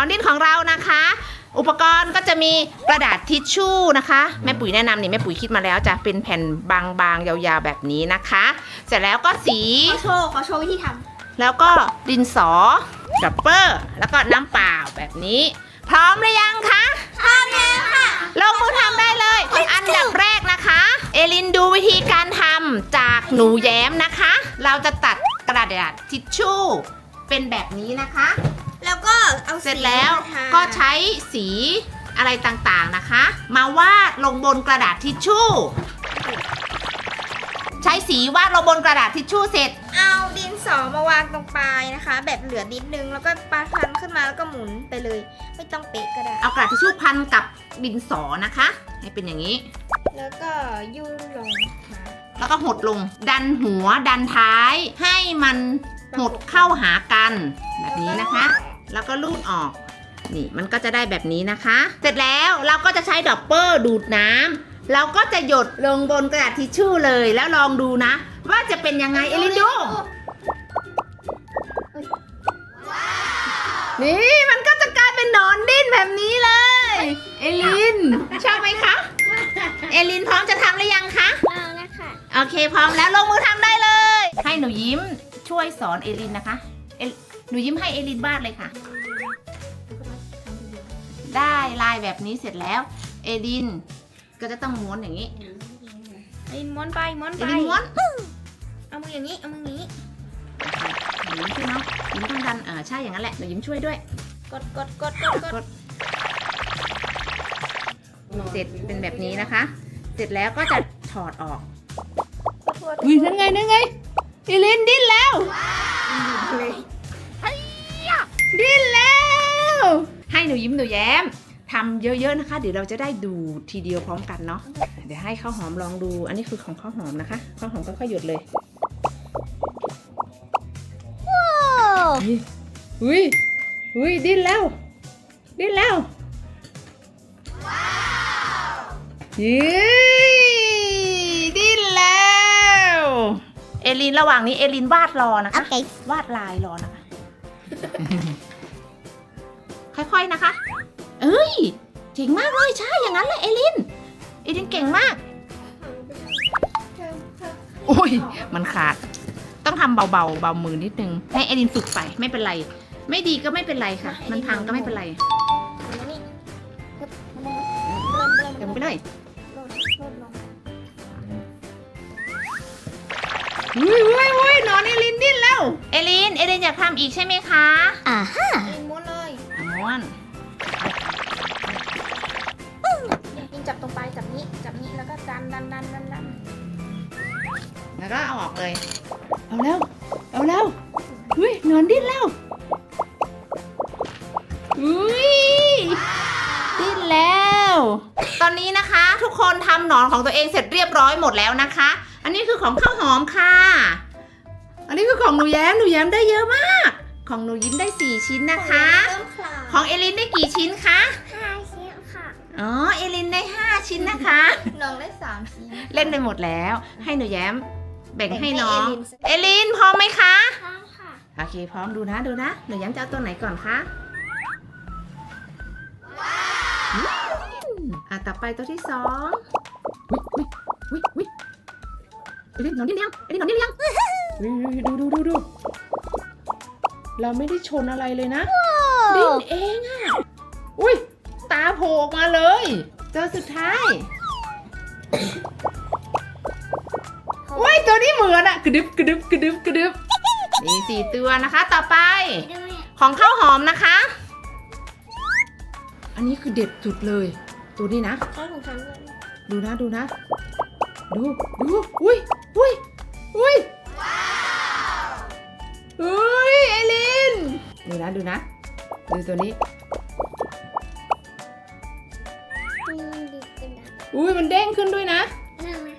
อนดิ้นของเรานะคะ อุปกรณ์ก็จะมีกระดาษทิชชู่นะคะ แม่ปุ๋ยแนะนำนี่แม่ปุ๋ยคิดมาแล้วจะเป็นแผ่นบางๆยาวๆแบบนี้นะคะ เสร็จแล้วก็สี ขอโชว์ขอโชว์วิธีทแล้วก็ดินสอดับเปอร์ แล้วก็น้ำเปล่าแบบนี้ พร้อมหรือยังคะำพร้อมแล้วค่ะ ลงมือทำได้เลย อันดับแรกนะคะ เอลินดูวิธีการทำจากหนูแย้มนะคะ เราจะตัดกระดาษทิชชู่เป็นแบบนี้นะคะ แล้วก็ เอาเสร็จแล้วสีมาทาก็ใช้สีอะไรต่างๆนะคะ มาวาดลงบนกระดาษทิชชู่ ใช้สีวาดลงบนกระดาษทิชชู่เสร็จ เอาดินสอมาวางตรงปลายนะคะ แบบเหลือนิดนึงแล้วก็ปาพันขึ้นมาแล้วก็หมุนไปเลย ไม่ต้องเป๊ะก็ได้ เอากระดาษทิชชู่พันกับดินสอนะคะ ให้เป็นอย่างนี้ แล้วก็ยื่นลงมาแล้วก็หดลง ดันหัวดันท้ายให้มันหดเข้าหากันแบบนี้นะคะ แล้วก็ลูดออก นี่มันก็จะได้แบบนี้นะคะ เสร็จแล้วเราก็จะใช้ดอปเปอร์ดูดน้ำเราก็จะหยดลงบนกระดาษทิชชู่เลยแล้วลองดูนะ ว่าจะเป็นยังไงเอลินดูนี่มันก็จะกลายเป็นหนอนดิ้นแบบนี้เลย เอลินชอบไหมคะเอลินพร้อมจะทำหรือยังคะเอาละค่ะโอเคพร้อมแล้วลงมือทำได้เลย ให้หนูยิ้มช่วยสอนเอลินนะคะเอล หนูยิ้มให้เอลินวาดเลยค่ะ ได้ลายแบบนี้เสร็จแล้ว เอลินก็จะต้องม้วนอย่างนี้ไอ้ม้วนไปม้วนเอไปลินม้วนเอามืออย่างนี้เอามืออย่างนี้ หนูยิ้มช่วยเนาะยิ้มต้องดันเออใช่อย่างนั้นแหละหนูยิ้มช่วยด้วย กดกดกดกดกดเสร็จเป็นแบบนี้นะคะ เสร็จแล้วก็จะถอดออกกดกดอุ้ยนั่นไงนั่นไงเอลินดิ้นแล้ว เลย ดิ้นแล้ว ให้หนูยิ้มหนูแย้มทำเยอะๆนะคะ เดี๋ยวเราจะได้ดูทีเดียวพร้อมกันเนาะเดี๋ยวให้ข้าวหอมลองดู อันนี้คือของข้าวหอมนะคะข้าวหอมก็ค่อยๆหยดเลยอุ้ยอุ้ยดิ้นแล้ว ดิ้นแล้วย้ดิ้นแล้ว เอลินระหว่างนี้เอลินวาดรอนะคะโอเควาดลายรอนะคะ ค่อยๆนะคะ เอ้ยเก่งมากเลยใช่อย่างนั้นแหละเอลินเอลินเก่งมาก โอ้ย มันขาด ต้องทำเบาๆเบามือนิดนึง ให้เอลินฝึกไปไม่เป็นไร ไม่ดีก็ไม่เป็นไรค่ะ มันพังก็ไม่เป็นไรนี่เดี๋ยวไปเลยอุ้ยอุ้ยอุ้ยนอนเอลินดิ้นแล้ว เอลิน เอลินอยากทำอีกใช่ไหมคะ อ่าฮะ ม้วนเลยม้วนยิงจับตรงปลายจับนี้จับนี้แล้วก็ดันดันดันดันดันแล้วก็เอาออกเลย เอาแล้ว เอาแล้วอุ้ยนอนดิ้นแล้วอุ้ยดิ้นแล้ว ตอนนี้นะคะ ทุกคนทำหนอนของตัวเองเสร็จเรียบร้อยหมดแล้วนะคะ อันนี้คือของข้าวหอมค่ะ อันนี้คือของหนูแย้มหนูแย้มได้เยอะมาก ของหนูยิ้มได้ 4 ชิ้นนะคะเริ่มคลาของเอลินได้กี่ชิ้นคะห้าชิ้นค่ะ อ๋อ เอลินได้ 5 ชิ้นนะคะ น้องได้สามชิ้น เล่นไปหมดแล้ว ให้หนูแย้มแบ่งให้น้องแบ่งให้เอลินพร้อมไหมคะพร้อมค่ะโอเค พร้อมดูนะดูนะ หนูแย้มจะเอาตัวไหนก่อนคะว้าวอะต่อไปตัวที่สองวิวิวิวิเอลินนอนดิ้นยังเอลินนอนดิ้นยังวิวิดูดูดูดู เราไม่ได้ชนอะไรเลยนะดิ้นเองอะ อุ้ยตาโผล่ออกมาเลย ตัวสุดท้ายอุ้ยตัวนี้เหมือนอะกระดึบกระดึบกระดึบกระดึบนี่สี่ตัวนะคะ ต่อไป ของข้าวหอมนะคะ อันนี้คือเด็ดสุดเลย ตัวนี้นะใช้ของฉันด้วยดูนะดูนะ ดูดูอุ้ยอุ้ยอุ้ย ดูนะดูนะ ดูตัวนี้นี่ดีขึ้นนะอุ้ยมันเด้งขึ้นด้วยนะนั่งนะ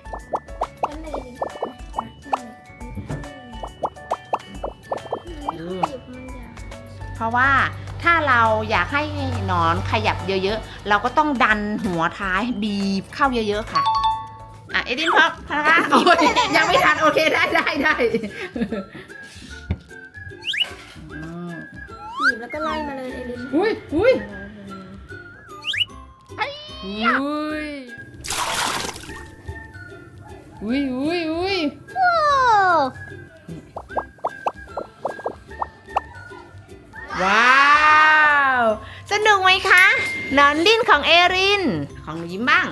นั่งเลยดินั่งเลยหยิบมันอย่าเพราะว่าถ้าเราอยากให้หนอนขยับเยอะๆ เราก็ต้องดันหัวท้ายบีบเข้าเยอะๆค่ะอะเอดินพร้อมนะคะโอ้ยยังไม่ทันโอเคได้ได้ได้ แล้วก็ไล่มาเลยเอลินอุ้ยอุ้ยอุ้ยอุ้ยอุ้ยอุ้ยโอ้ว้าว สนุกไหมคะ นอนดิ้นของเอริน ของหนูยิ้มบ้าง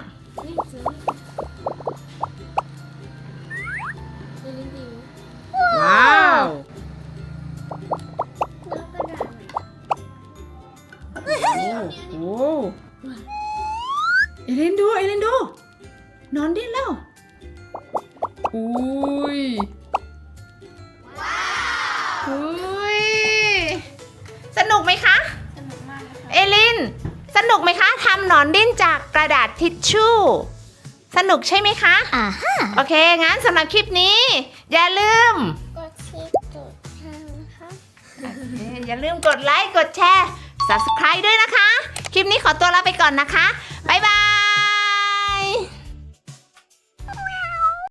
เอรินดูเอรินดูนอนดิ้นแล้วอุ้ยอุ้ยสนุกไหมคะ สนุกมากนะคะเอลิน สนุกไหมคะทำหนอนดิ้นจากกระดาษทิชชู่ สนุกใช่ไหมคะ อ่าฮะโอเค งั้นสำหรับคลิปนี้ อย่าลืม กดชิปจุดทางนะคะอย่าลืมกดไลค์ กดแชร์ subscribe ด้วยนะคะ คลิปนี้ขอตัวลาไปก่อนนะคะ บ๊ายบา